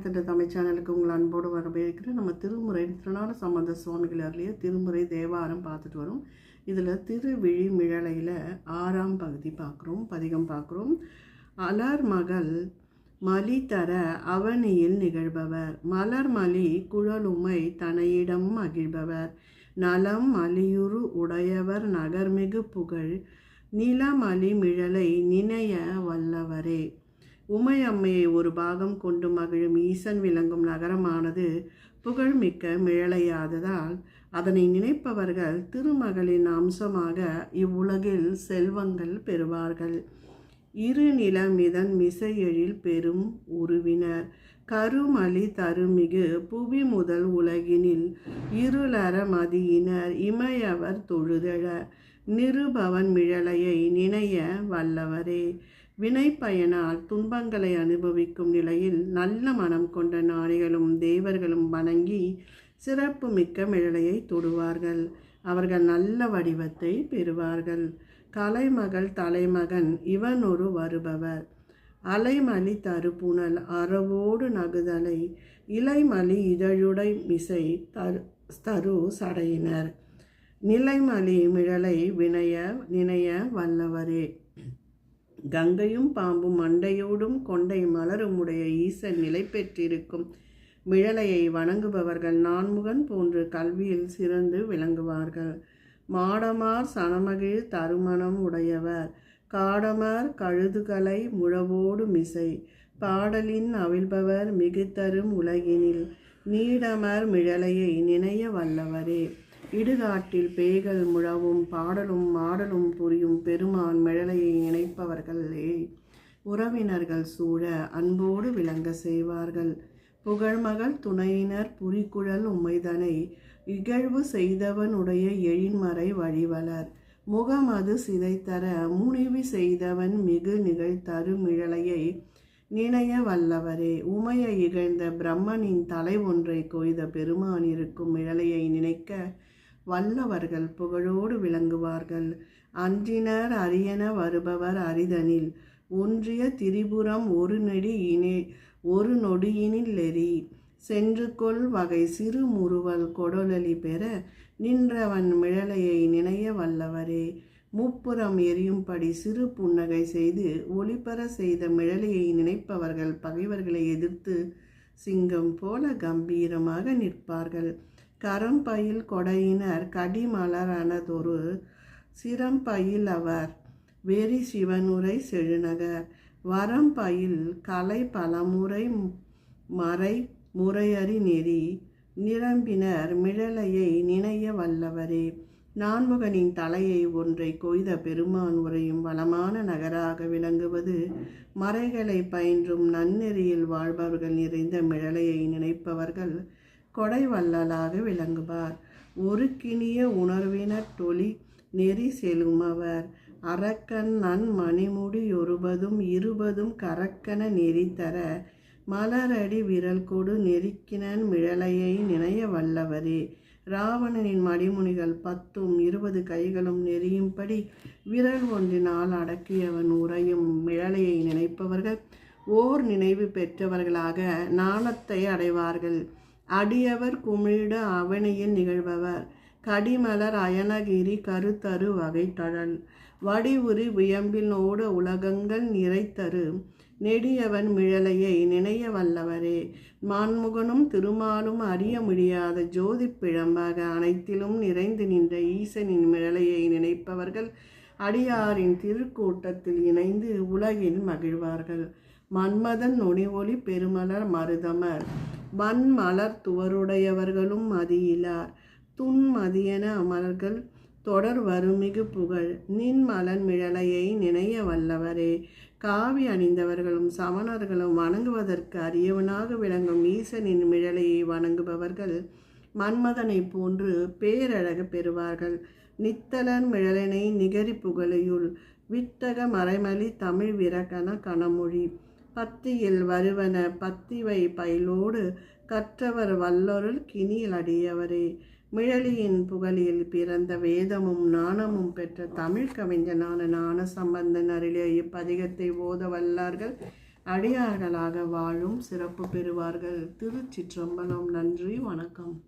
ஆயத்தட்ட தமிழ் சேனலுக்கு உங்கள் அன்போடு வரவேற்கிறேன். நம்ம திருமுறை திருநாள சம்பந்த சுவாமிகள் அருளிய திருமுறை தேவாரம் பார்த்துட்டு வரோம். இதில் திருவிழிமிழலையில் ஆறாம் பகுதி பார்க்குறோம் பதிகம் பார்க்குறோம். அலர் மகள் மலி தர அவனியில் நிகழ்பவர். மலர் மலி குழலுமை தனையிடம் மகிழ்பவர். நலம் மலியுறு உடையவர் நகர்மிகு புகழ். நிலமலி மிழலை நினைய வல்லவரே. உமையம்மையை ஒரு பாகம் கொண்டு மகிழும் ஈசன் விளங்கும் நகரமானது புகழ்மிக்க மிழலையாததால் அதனை நினைப்பவர்கள் திருமகளின் அம்சமாக இவ்வுலகில் செல்வங்கள் பெறுவார்கள். இரு நிலமிதன் மிசையெழில் பெரும் உருவினர். கருமலி தருமிகு புவி முதல் உலகினில் இருளற மதியினர். இமையவர் தொழுதழ. நிருபவன் மிழலையை நினைய வல்லவரே. வினை பயனால் துன்பங்களை அனுபவிக்கும் நிலையில் நல்ல மனம் கொண்ட நாணிகளும் தேவர்களும் வணங்கி சிறப்பு மிக்க மிழலையை தொடுவார்கள். அவர்கள் நல்ல வடிவத்தை பெறுவார்கள். கலைமகள் தலைமகன் இவன் ஒரு வருபவர். அலைமலி தருப்புணல் அறவோடு நகுதலை. இலைமலி இதழுடை மிசை தரு தரு சடையினர். நிலைமலி மிழலை வினைய நினைய வல்லவரே. கங்கையும் பாம்பும் மண்டையோடும் கொண்டை மலரும் உடைய ஈசன் நிலை பெற்றிருக்கும் மிழலையை வணங்குபவர்கள் நான்முகன் போன்று கல்வியில் சிறந்து விளங்குவார்கள். மாடமார் சனமகிழ் தருமணம் உடையவர். காடமர் கழுதுகளை முழவோடு மிசை. பாடலின் அவிழ்பவர் மிகுத்தரும் உலகினில். நீடமர் மிழலையை நினைய வல்லவரே. இடுகாட்டில் பேய்கள் முழவும் பாடலும் மாடலும் புரியும் பெருமான் மிழலையை நினைப்பவர்களே உறவினர்கள் சூழ அன்போடு விளங்க செய்வார்கள். புகழ்மகள் துணையினர் புரிக்குழல் உம்மைதனை இகழ்வு செய்தவனுடைய எழின்மறை வழிவலர் முகமது சிதைத்தர முனிவி செய்தவன் மிகு நிகழ்த்தரு மிழலையை நினைய வல்லவரே. உமையை இகழ்ந்த பிரம்மனின் தலை ஒன்றை கொய்த பெருமான் இருக்கும் மிழலையை நினைக்க வல்லவர்கள் புகழோடு விளங்குவார்கள். அன்றினர் அரியன வருபவர் அரிதனில். ஒன்றிய திரிபுரம் ஒரு நெடி இனே ஒரு நொடியினில் எரி. சென்று கொள் வகை சிறு முறுவல் கொடொலி பெற நின்றவன் மிழலையை நினைய வல்லவரே. முப்புறம் எரியும்படி சிறு புன்னகை செய்து ஒளிபர செய்த மிழலையை நினைப்பவர்கள் பகைவர்களை எதிர்த்து சிங்கம் போல கம்பீரமாக நிற்பார்கள். கரம்பையில் கொடையினர் கடிமலரானதொரு சிரம்பயில் அவர் வெறி சிவனுரை செழுநகர். வரம்பையில் கலை பலமுறை மறை முறையறி நெறி நிரம்பினர் மிழலையை நினைய வல்லவரே. நான்முகனின் தலையை ஒன்றை கொய்த பெருமான் உரையும் வளமான நகராக விளங்குவது மறைகளை பயின்றும் நன்னெறியில் வாழ்பவர்கள் நிறைந்த மிழலையை நினைப்பவர்கள் கொடை வள்ளலாக விளங்குவார். ஒரு கிணிய உணர்வினர் தொழி நெறி செலுமவர் அரக்கன் நன் மணிமுடி ஒருபதும் இருபதும் கரக்கன நெறி தர. மலரடி விரல் கொடு நெருக்கினன் மிழலையை நினைய வல்லவரே. ராவணனின் மடிமுனிகள் பத்தும் இருபது கைகளும் நெறியும்படி விரல் ஒன்றினால் அடக்கியவன் உரையும் மிழலையை நினைப்பவர்கள். ஓர் நினைவு பெற்றவர்களாக நாணத்தை அடைவார்கள். அடியவர் குமிழ அவனியில் நிகழ்பவர். கடிமலர் அயனகிரி கருத்தரு வகை தழல் வடிவுரி வியம்பில் ஓட உலகங்கள் நிறைத்தரு. நெடியவன் மிழலையை நினைய வல்லவரே. மான்முகனும் திருமாலும் அறிய முடியாத ஜோதி பிழம்பாக அனைத்திலும் நிறைந்து நின்ற ஈசனின் மிழலையை நினைப்பவர்கள் அடியாரின் திருக்கூட்டத்தில் இணைந்து உலகில் மகிழ்வார்கள். மன்மதன் நொடி ஒளி பெருமலர் மருதமர். வன் மலர் துவருடையவர்களும் மதியிலார். துன் மதியன அமலர்கள் தொடர் வருமிகு புகழ். நின் மலன் மிழலையை நினைய வல்லவரே. காவி அணிந்தவர்களும் சமணர்களும் வணங்குவதற்கு அரியவனாக விளங்கும் ஈசனின் மிழலையை வணங்குபவர்கள் மன்மதனை போன்று பேரழகு பெறுவார்கள். நித்தலன் மிழலனை நிகரி புகழையுள். வித்தக மறைமலி தமிழ் விரகன கணமொழி பத்தியில் வருவன பத்திவை பயிலோடு கற்றவர் வல்லொருள் கிணியில் அடியவரே. மிழலியின் புகழில் பிறந்த வேதமும் நாணமும் பெற்ற தமிழ் கவிஞனான ஞான சம்பந்தன் அருளிய இப்பதிகத்தை ஓத வல்லார்கள் அடியார்களாக வாழும் சிறப்பு பெறுவார்கள். திருச்சிற்றம்பலம். நன்றி. வணக்கம்.